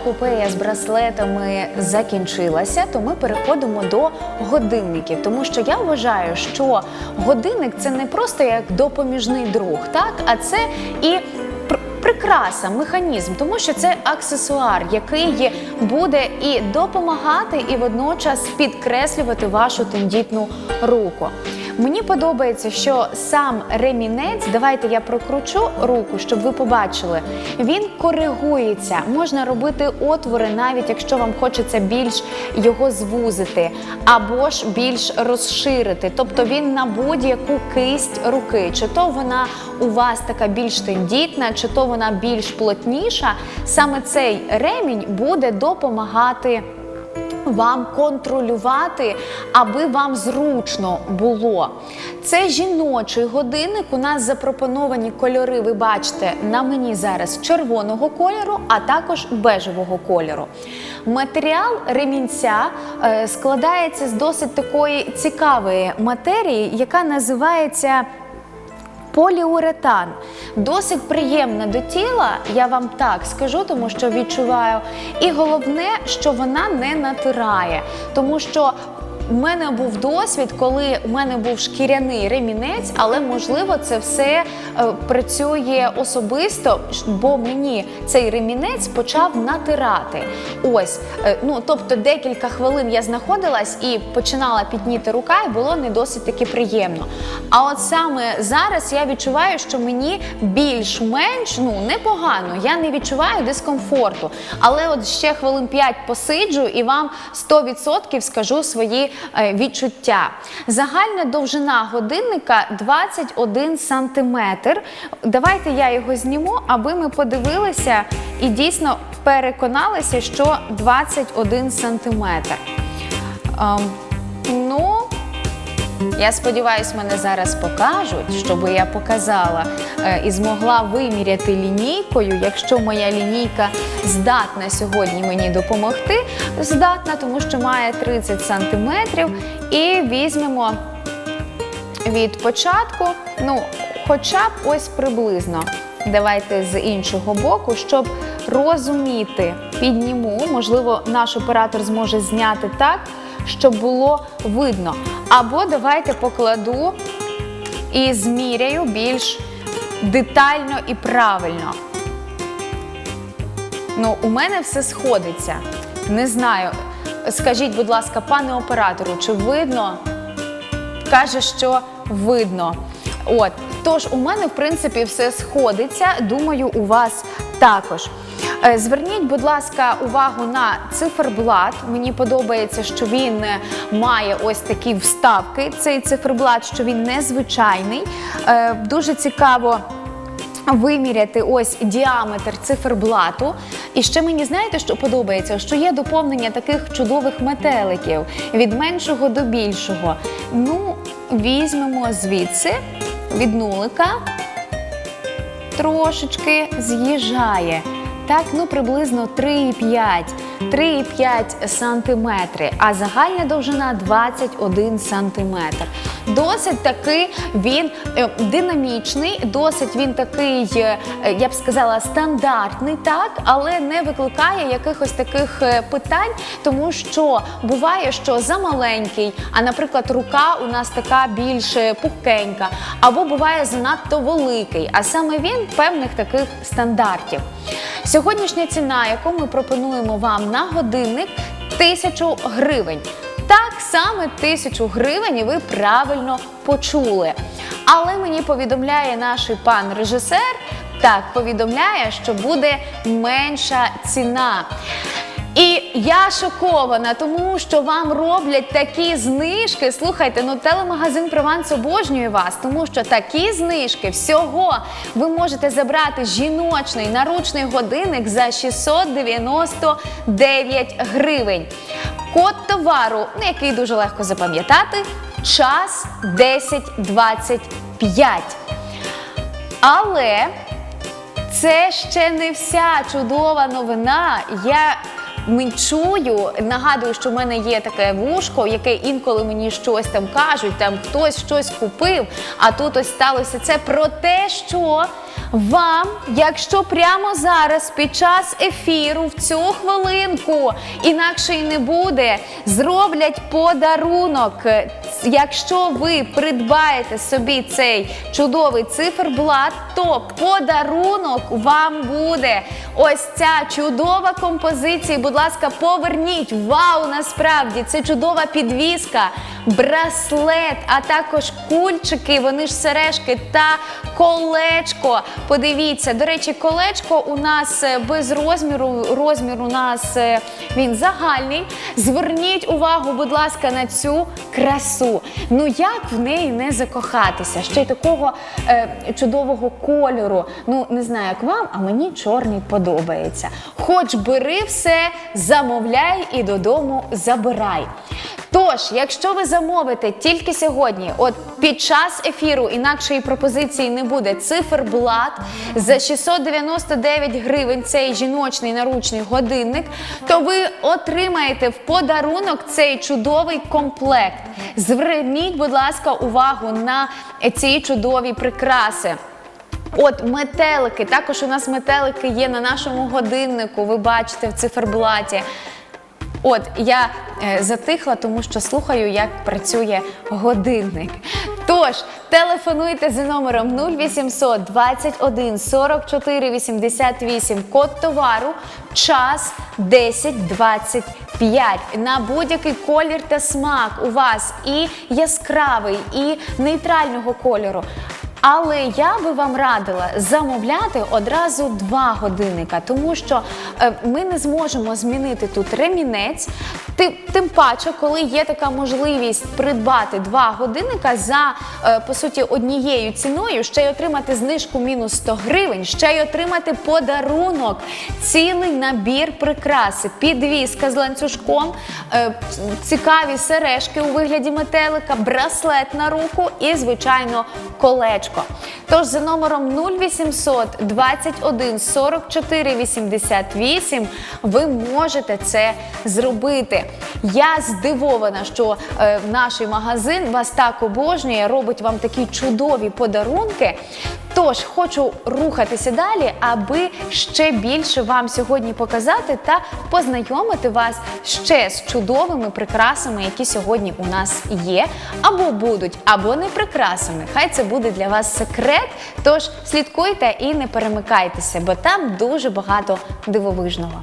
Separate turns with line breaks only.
епопея з браслетами закінчилася, то ми переходимо до годинників, тому що я вважаю, що годинник це не просто як допоміжний друг, так? А це і прикраса, механізм, тому що це аксесуар, який буде і допомагати, і водночас підкреслювати вашу тендітну руку. Мені подобається, що сам ремінець, давайте я прокручу руку, щоб ви побачили, він коригується. Можна робити отвори, навіть якщо вам хочеться більш його звузити, або ж більш розширити. Тобто він на будь-яку кисть руки, чи то вона у вас така більш тендітна, чи то вона більш плотніша. Саме цей ремінь буде допомагати вам контролювати, аби вам зручно було. Це жіночий годинник. У нас запропоновані кольори. Ви бачите на мені зараз червоного кольору, а також бежевого кольору. Матеріал ремінця е, складається з досить такої цікавої матерії, яка називається. Поліуретан досить приємна до тіла, я вам так скажу, тому що відчуваю. І головне, що вона не натирає, тому що. У мене був досвід, коли у мене був шкіряний ремінець, але можливо це все е, працює особисто, бо мені цей ремінець почав натирати. Ось, е, ну тобто декілька хвилин я знаходилась і починала підніти рука, і було не досить таки приємно. А от саме зараз я відчуваю, що мені більш-менш ну непогано. Я не відчуваю дискомфорту. Але от ще хвилин 5 посиджу і вам 100% скажу свої відчуття. Загальна довжина годинника 21 сантиметр. Давайте я його зніму, аби ми подивилися і дійсно переконалися, що 21 сантиметр. Ем, ну, я сподіваюся, мене зараз покажуть, щоб я показала е, і змогла виміряти лінійкою. Якщо моя лінійка здатна сьогодні мені допомогти, здатна, тому що має 30 сантиметрів. І візьмемо від початку, ну, хоча б ось приблизно. Давайте з іншого боку, щоб розуміти, підніму. Можливо, наш оператор зможе зняти так, щоб було видно. Або давайте покладу і зміряю більш детально і правильно. Ну, у мене все сходиться. Не знаю. Скажіть, будь ласка, пане оператору, чи видно? Каже, що видно. От, тож у мене, в принципі, все сходиться. Думаю, у вас також. Е, Зверніть, будь ласка, увагу на циферблат. Мені подобається, що він е, має ось такі вставки. Цей циферблат, що він незвичайний. Е, Дуже цікаво виміряти ось діаметр циферблату. І ще мені знаєте, що подобається, що є доповнення таких чудових метеликів від меншого до більшого. Ну, візьмемо звідси від нулика, трошечки з'їжджає. Так, ну приблизно 3,5 3,5 сантиметри, а загальна довжина 21 сантиметр. Досить таки він е, динамічний, досить він такий, е, я б сказала, стандартний, так, але не викликає якихось таких е, питань, тому що буває, що замаленький, а наприклад, рука у нас така більш пухкенька, або буває занадто великий, а саме він певних таких стандартів. Сьогоднішня ціна, яку ми пропонуємо вам на годинник, 1000 гривень. Так саме тисячу гривень, і ви правильно почули. Але мені повідомляє наш пан режисер, так повідомляє, що буде менша ціна. І я шокована, тому що вам роблять такі знижки. Слухайте, ну телемагазин Прованс обожнює вас, тому що такі знижки всього ви можете забрати жіночний наручний годинник за 699 гривень. Код товару, який дуже легко запам'ятати, час 1025. Але це ще не вся чудова новина. Я чую, нагадую, що в мене є таке вушко, яке інколи мені щось там кажуть, там хтось щось купив, а тут ось сталося це про те, що вам, якщо прямо зараз під час ефіру в цю хвилинку інакше й не буде, зроблять подарунок. Якщо ви придбаєте собі цей чудовий циферблат, то подарунок вам буде ось ця чудова композиція. Будь ласка, поверніть. Вау! Насправді це чудова підвіска, браслет, а також кульчики, вони ж сережки та колечко. Подивіться, до речі, колечко у нас е, без розміру. Розмір у нас е, він загальний. Зверніть увагу, будь ласка, на цю красу. Ну як в неї не закохатися? Ще й такого е, чудового кольору. Ну не знаю, як вам, а мені чорний подобається. Хоч бери все, замовляй і додому забирай. Тож, якщо ви замовите тільки сьогодні, от під час ефіру інакшої пропозиції не буде циферблат за 699 гривень цей жіночний наручний годинник, то ви отримаєте в подарунок цей чудовий комплект. Зверніть, будь ласка, увагу на ці чудові прикраси. От метелики, також у нас метелики є на нашому годиннику. Ви бачите в циферблаті. От я е, затихла, тому що слухаю, як працює годинник. Тож телефонуйте за номером 0800 21 44 88, код товару, час 1025. На будь-який колір та смак у вас і яскравий, і нейтрального кольору. Але я би вам радила замовляти одразу два годинника, тому що е, ми не зможемо змінити тут ремінець. Тим, тим паче, коли є така можливість придбати два годинника за е, по суті однією ціною, ще й отримати знижку мінус 100 гривень, ще й отримати подарунок, цілий набір прикраси, підвіска з ланцюжком, е, цікаві сережки у вигляді метелика, браслет на руку і, звичайно, колечко. Тож за номером 0800 21 44 88 ви можете це зробити. Я здивована, що е, наш магазин вас так обожнює, робить вам такі чудові подарунки. Тож хочу рухатися далі, аби ще більше вам сьогодні показати та познайомити вас ще з чудовими прикрасами, які сьогодні у нас є, або будуть, або не прикрасами. Хай це буде для вас секрет. Тож слідкуйте і не перемикайтеся, бо там дуже багато дивовижного.